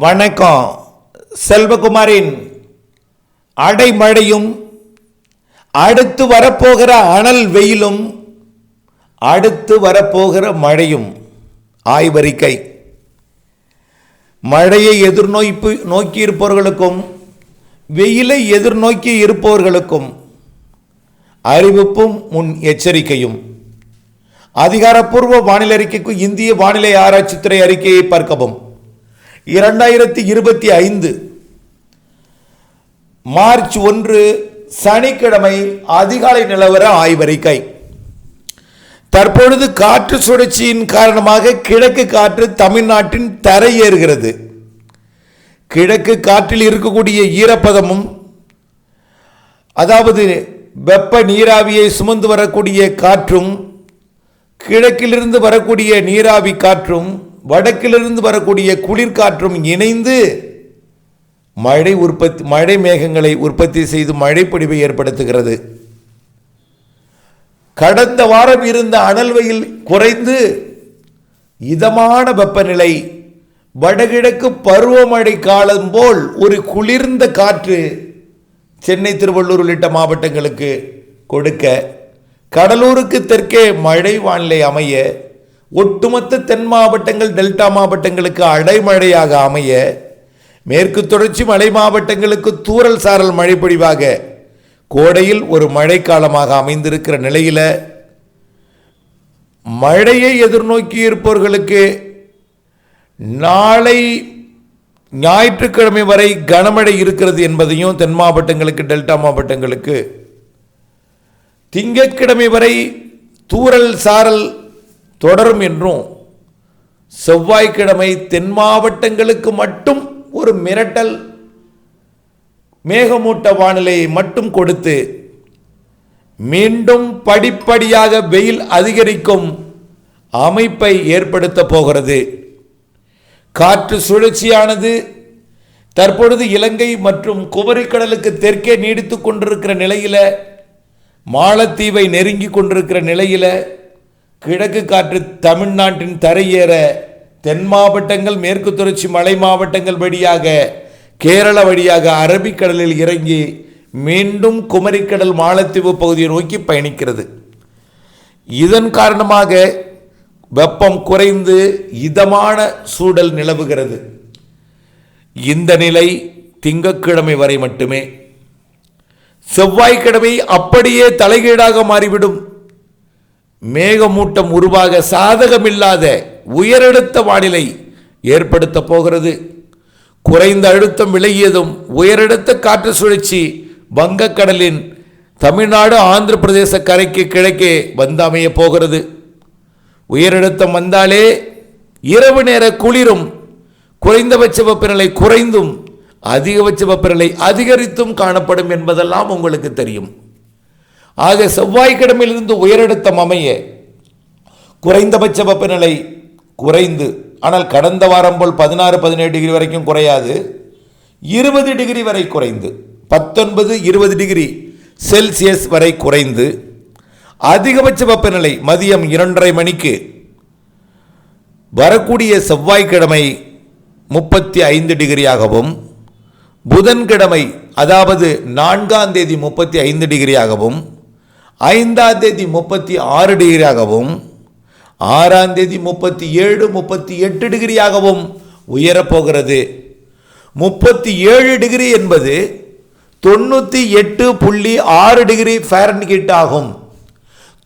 வணக்கம். செல்வகுமாரின் அடைமழையும் அடுத்து வரப்போகிற அனல் வெயிலும் அடுத்து வரப்போகிற மழையும். ஆய்வறிக்கை. மழையை எதிர்நோய்ப்பு நோக்கி இருப்பவர்களுக்கும் வெயிலை எதிர்நோக்கி இருப்பவர்களுக்கும் அறிவிப்பும் முன் எச்சரிக்கையும். அதிகாரப்பூர்வ வானிலை அறிக்கைக்கு இந்திய வானிலை ஆராய்ச்சித்துறை அறிக்கையை பார்க்கவும். இரண்டாயிரத்தி இருபத்தி ஐந்து மார்ச் ஒன்று சனிக்கிழமை அதிகாலை நிலவர ஆய்வறிக்கை. தற்பொழுது காற்று சுழற்சியின் காரணமாக கிழக்கு காற்று தமிழ்நாட்டின் தரையேறுகிறது கிழக்கு காற்றில் இருக்கக்கூடிய ஈரப்பதமும் அதாவது வெப்ப நீராவியை சுமந்து வரக்கூடிய காற்றும் கிழக்கிலிருந்து வரக்கூடிய நீராவி காற்றும் வடக்கிலிருந்து வரக்கூடிய குளிர்காற்றும் இணைந்து மழை உற்பத்தி மழை மேகங்களை உற்பத்தி செய்து மழைப்பொழிவை ஏற்படுத்துகிறது. கடந்த வாரம் இருந்த அனல் வெயில் குறைந்து இதமான வெப்பநிலை வடகிழக்கு பருவமழை காலம் போல் ஒரு குளிர்ந்த காற்று சென்னை திருவள்ளூர் உள்ளிட்ட மாவட்டங்களுக்கு கொடுக்க கடலூருக்கு தெற்கே மழை வானிலை அமைய ஒட்டுமொத்த தென் மாவட்டங்கள் டெல்டா மாவட்டங்களுக்கு அடைமழையாக அமைய மேற்கு தொடர்ச்சி மலை மாவட்டங்களுக்கு தூரல் சாரல் மழை பொழிவாக கோடையில் ஒரு மழைக்காலமாக அமைந்திருக்கிற நிலையில் மழையை எதிர்நோக்கி இருப்பவர்களுக்கு நாளை ஞாயிற்றுக்கிழமை வரை கனமழை இருக்கிறது என்பதையும் தென் மாவட்டங்களுக்கு டெல்டா மாவட்டங்களுக்கு திங்கட்கிழமை வரை தூரல் சாரல் தொடரும் என்றும் செவ்வாய்க்கிழமை தென் மாவட்டங்களுக்கு மட்டும் ஒரு மிரட்டல் மேகமூட்ட வானிலையை மட்டும் கொடுத்து மீண்டும் படிப்படியாக வெயில் அதிகரிக்கும் அமைப்பை ஏற்படுத்த போகிறது. காற்று சுழற்சியானது தற்பொழுது இலங்கை மற்றும் குமரிக்கடலுக்கு தெற்கே நீடித்து கொண்டிருக்கிற நிலையில மாலத்தீவை நெருங்கி கொண்டிருக்கிற நிலையில கிழக்கு காற்று தமிழ்நாட்டின் தரையேற தென் மாவட்டங்கள் மேற்கு தொடர்ச்சி மலை மாவட்டங்கள் வழியாக கேரள வழியாக அரபிக்கடலில் இறங்கி மீண்டும் குமரிக்கடல் மாலத்தீவு பகுதியை நோக்கி பயணிக்கிறது. இதன் காரணமாக வெப்பம் குறைந்து இதமான சூழல் நிலவுகிறது. இந்த நிலை திங்கட்கிழமை வரை மட்டுமே. செவ்வாய்க்கிழமை அப்படியே தலைகீழாக மாறிவிடும். மேகமூட்டம் உருவாக சாதகமில்லாத உயரழுத்த வானிலை ஏற்படுத்த போகிறது. குறைந்த அழுத்தம் விலகியதும் உயரழுத்த காற்று சுழற்சி வங்கக்கடலின் தமிழ்நாடு ஆந்திர பிரதேச கரைக்கு கிழக்கே வந்து அமைய போகிறது. உயரழுத்தம் வந்தாலே இரவு நேர குளிரும் குறைந்தபட்ச வெப்பநிலை குறைந்தும் அதிகபட்ச வெப்பநிலை அதிகரித்தும் காணப்படும் என்பதெல்லாம் உங்களுக்கு தெரியும். ஆக செவ்வாய்க்கிழமையிலிருந்து உயரழுத்தம் அமைய குறைந்தபட்ச வெப்பநிலை குறைந்து ஆனால் கடந்த வாரம் போல் பதினாறு பதினேழு டிகிரி வரைக்கும் குறையாது. இருபது டிகிரி வரை குறைந்து பத்தொன்பது இருபது டிகிரி செல்சியஸ் வரை குறைந்து அதிகபட்ச வெப்பநிலை மதியம் இரண்டரை மணிக்கு வரக்கூடிய செவ்வாய்க்கிழமை முப்பத்தி ஐந்து டிகிரியாகவும் புதன்கிழமை அதாவது நான்காம் தேதி முப்பத்தி ஐந்து டிகிரியாகவும் ஐந்தாம் தேதி முப்பத்தி ஆறு டிகிரியாகவும் ஆறாம் தேதி முப்பத்தி ஏழு முப்பத்தி எட்டு டிகிரியாகவும் உயரப்போகிறது. முப்பத்தி ஏழு டிகிரி என்பது தொண்ணூற்றி எட்டு புள்ளி ஆறு டிகிரி ஃபேரன்கிட் ஆகும்.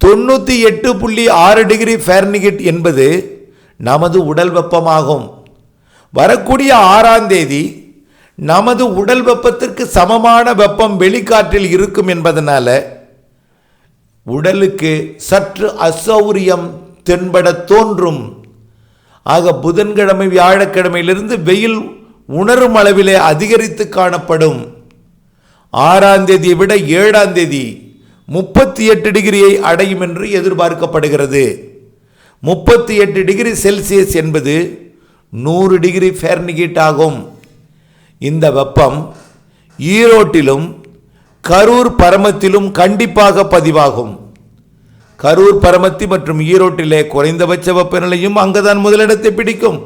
தொண்ணூற்றி எட்டு புள்ளி ஆறு டிகிரி ஃபேரன்கிட் என்பது நமது உடல் வெப்பமாகும். வரக்கூடிய ஆறாம் தேதி நமது உடல் வெப்பத்திற்கு சமமான வெப்பம் வெளிக்காற்றில் இருக்கும் என்பதனால உடலுக்கு சற்று அசௌரியம் தென்பட தோன்றும். ஆக புதன்கிழமை வியாழக்கிழமையிலிருந்து வெயில் உணரும் அளவிலே அதிகரித்து காணப்படும். ஆறாம் தேதியை விட ஏழாம் தேதி முப்பத்தி எட்டு டிகிரியை அடையும் என்று எதிர்பார்க்கப்படுகிறது. முப்பத்தி எட்டு டிகிரி செல்சியஸ் என்பது நூறு டிகிரி ஃபேர்னிகீட் ஆகும். இந்த வெப்பம் ஈரோட்டிலும் கரூர் பரமத்திலும் கண்டிப்பாக பதிவாகும். கரூர் பரமத்தி மற்றும் ஈரோட்டிலே குறைந்தபட்ச வெப்பநிலையும் அங்குதான் முதலிடத்தை பிடிக்கும்.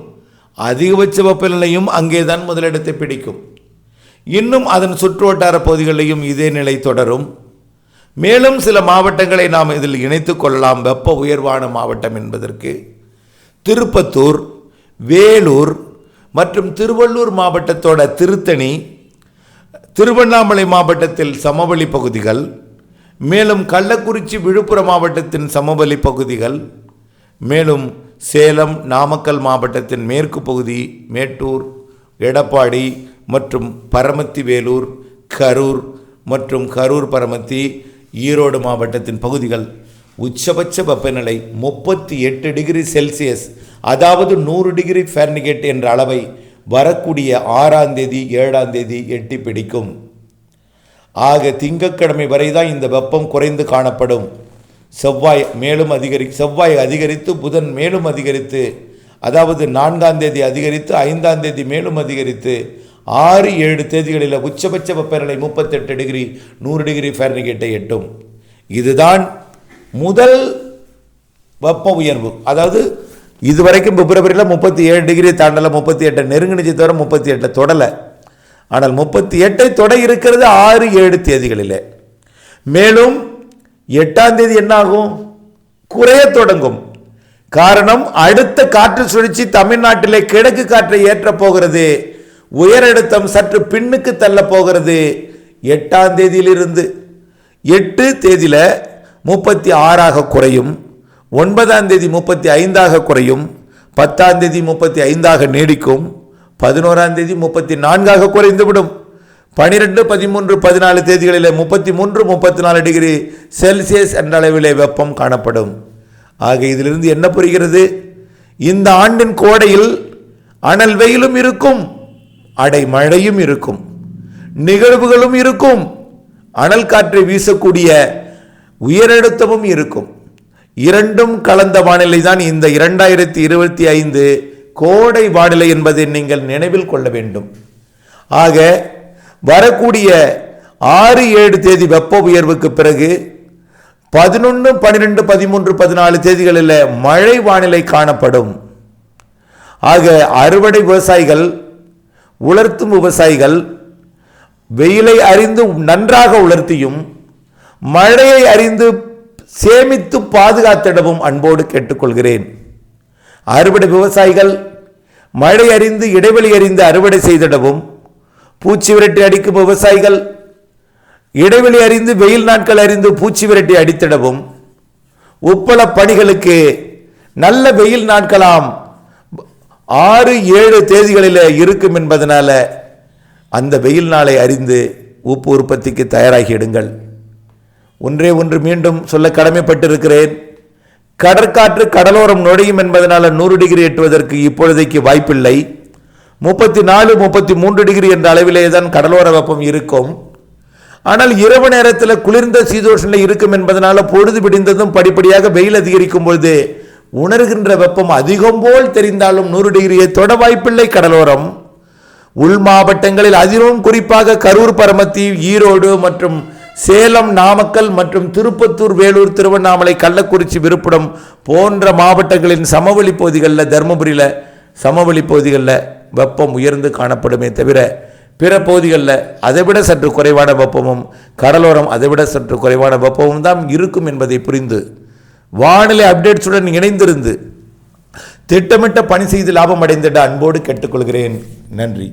அதிகபட்ச வெப்பநிலையும் அங்கே தான் முதலிடத்தை பிடிக்கும். இன்னும் அதன் சுற்றுவட்டார பகுதிகளிலும் இதே நிலை தொடரும். மேலும் சில மாவட்டங்களை நாம் இதில் இணைத்துக் கொள்ளலாம். வெப்ப உயர்வான மாவட்டம் என்பதற்கு. திருப்பத்தூர் வேலூர் மற்றும் திருவள்ளூர் மாவட்டத்தோட திருத்தணி திருவண்ணாமலை மாவட்டத்தில் சமவெளி பகுதிகள் மேலும் கள்ளக்குறிச்சி விழுப்புரம் மாவட்டத்தின் சமவெளி பகுதிகள் மேலும் சேலம் நாமக்கல் மாவட்டத்தின் மேற்கு பகுதி மேட்டூர் எடப்பாடி மற்றும் பரமத்தி வேலூர் கரூர் மற்றும் கரூர் பரமத்தி ஈரோடு மாவட்டத்தின் பகுதிகள். உச்சபட்ச வெப்பநிலை முப்பத்தி எட்டு டிகிரி செல்சியஸ் அதாவது நூறு டிகிரி ஃபேர்னிகேட் என்ற அளவை வரக்கூடிய ஆறாம் தேதி ஏழாம் தேதி எட்டி பிடிக்கும். ஆக திங்கட்கிழமை வரை தான் இந்த வெப்பம் குறைந்து காணப்படும். செவ்வாய் மேலும் அதிகரி செவ்வாய் அதிகரித்து புதன் மேலும் அதிகரித்து அதாவது நான்காம் தேதி அதிகரித்து ஐந்தாம் தேதி மேலும் அதிகரித்து ஆறு ஏழு தேதிகளில் உச்சபட்ச வெப்பநிலை முப்பத்தெட்டு டிகிரி நூறு டிகிரி ஃபேரன்கேட்டை எட்டும். இதுதான் முதல் வெப்ப உயர்வு. அதாவது இதுவரைக்கும் பிப்ரவரியில் முப்பத்தி ஏழு டிகிரி தாண்டலை முப்பத்தி எட்டை நெருங்கினிச்சு தவிர முப்பத்தி எட்டை தொடலை. ஆனால் முப்பத்தி எட்டை தொட இருக்கிறது ஆறு ஏழு தேதிகளிலே. மேலும் எட்டாம் தேதி என்ன ஆகும் குறைய தொடங்கும். காரணம் அடுத்த காற்று சுழற்சி தமிழ்நாட்டிலே கிழக்கு காற்றை ஏற்றப் போகிறது. உயரழுத்தம் சற்று பின்னுக்கு தள்ள போகிறது. எட்டாம் தேதியிலிருந்து எட்டு தேதியில் முப்பத்தி ஆறாக குறையும். ஒன்பதாம் தேதி முப்பத்தி ஐந்தாக குறையும் பத்தாம் தேதி முப்பத்தி ஐந்தாக நீடிக்கும் பதினோராம் தேதி முப்பத்தி நான்காக குறைந்துவிடும். பனிரெண்டு பதிமூன்று பதினாலு தேதிகளில் முப்பத்தி மூன்று முப்பத்தி நாலு டிகிரி செல்சியஸ் என்ற அளவிலே வெப்பம் காணப்படும். ஆக இதிலிருந்து என்ன புரிகிறது? இந்த ஆண்டின் கோடையில் அனல் வெயிலும் இருக்கும் அடை மழையும் இருக்கும் நிகழ்வுகளும் இருக்கும் அனல் காற்றை வீசக்கூடிய உயரழுத்தமும் இருக்கும். இரண்டும் கலந்த வானிலை தான் இந்த இரண்டாயிரத்தி இருபத்தி ஐந்து கோடை வானிலை என்பதை நீங்கள் நினைவில் கொள்ள வேண்டும். ஆக வரக்கூடிய ஆறு ஏழு தேதி வெப்ப உயர்வுக்கு பிறகு பதினொன்று பன்னிரெண்டு பதிமூன்று பதினாலு தேதிகளில் மழை வானிலை காணப்படும். ஆக அறுவடை விவசாயிகள் உலர்த்தும் விவசாயிகள் வெயிலை அறிந்து நன்றாக உலர்த்தியும் மழையை அறிந்து சேமித்து பாதுகாத்திடவும் அன்போடு கேட்டுக்கொள்கிறேன். அறுவடை விவசாயிகள் மழை அறிந்து இடைவெளி அறிந்து அறுவடை செய்திடவும் பூச்சி விரட்டி அடிக்கும் விவசாயிகள் இடைவெளி அறிந்து வெயில் நாட்கள் அறிந்து பூச்சி விரட்டி அடித்திடவும் உப்பள பணிகளுக்கு நல்ல வெயில் நாட்களாம் ஆறு ஏழு தேதிகளில் இருக்கும் என்பதனால அந்த வெயில் நாளை அறிந்து உப்பு உற்பத்திக்கு தயாராகிடுங்கள். ஒன்றே ஒன்று மீண்டும் சொல்ல கடமைப்பட்டிருக்கிறேன். கடற்காற்று கடலோரம் நுழையும் என்பதனால் நூறு டிகிரி எட்டுவதற்கு இப்பொழுதைக்கு வாய்ப்பில்லை. முப்பத்தி நாலு முப்பத்தி மூன்று டிகிரி என்ற அளவிலே தான் கடலோர வெப்பம் இருக்கும். ஆனால் இரவு நேரத்தில் குளிர்ந்த சீதோஷனில் இருக்கும் என்பதனால் பொழுது விடிந்ததும் படிப்படியாக வெயில் அதிகரிக்கும் பொழுது உணர்கின்ற வெப்பம் அதிகம் போல் தெரிந்தாலும் நூறு டிகிரியை தொட வாய்ப்பில்லை கடலோரம். உள் மாவட்டங்களில் அதிலும் குறிப்பாக கரூர் பரமத்தி ஈரோடு மற்றும் சேலம் நாமக்கல் மற்றும் திருப்பத்தூர் வேலூர் திருவண்ணாமலை கள்ளக்குறிச்சி விழுப்புரம் போன்ற மாவட்டங்களின் சமவெளி பகுதிகளில் தருமபுரியில் சமவெளி பகுதிகளில் வெப்பம் உயர்ந்து காணப்படுமே தவிர பிற பகுதிகளில் அதைவிட சற்று குறைவான வெப்பமும் கடலோரம் அதைவிட சற்று குறைவான வெப்பமும் தான் இருக்கும் என்பதை புரிந்து வானிலை அப்டேட்ஸுடன் இணைந்திருந்து திட்டமிட்ட பணி செய்து லாபம் அடைந்திட அன்போடு கேட்டுக்கொள்கிறேன். நன்றி.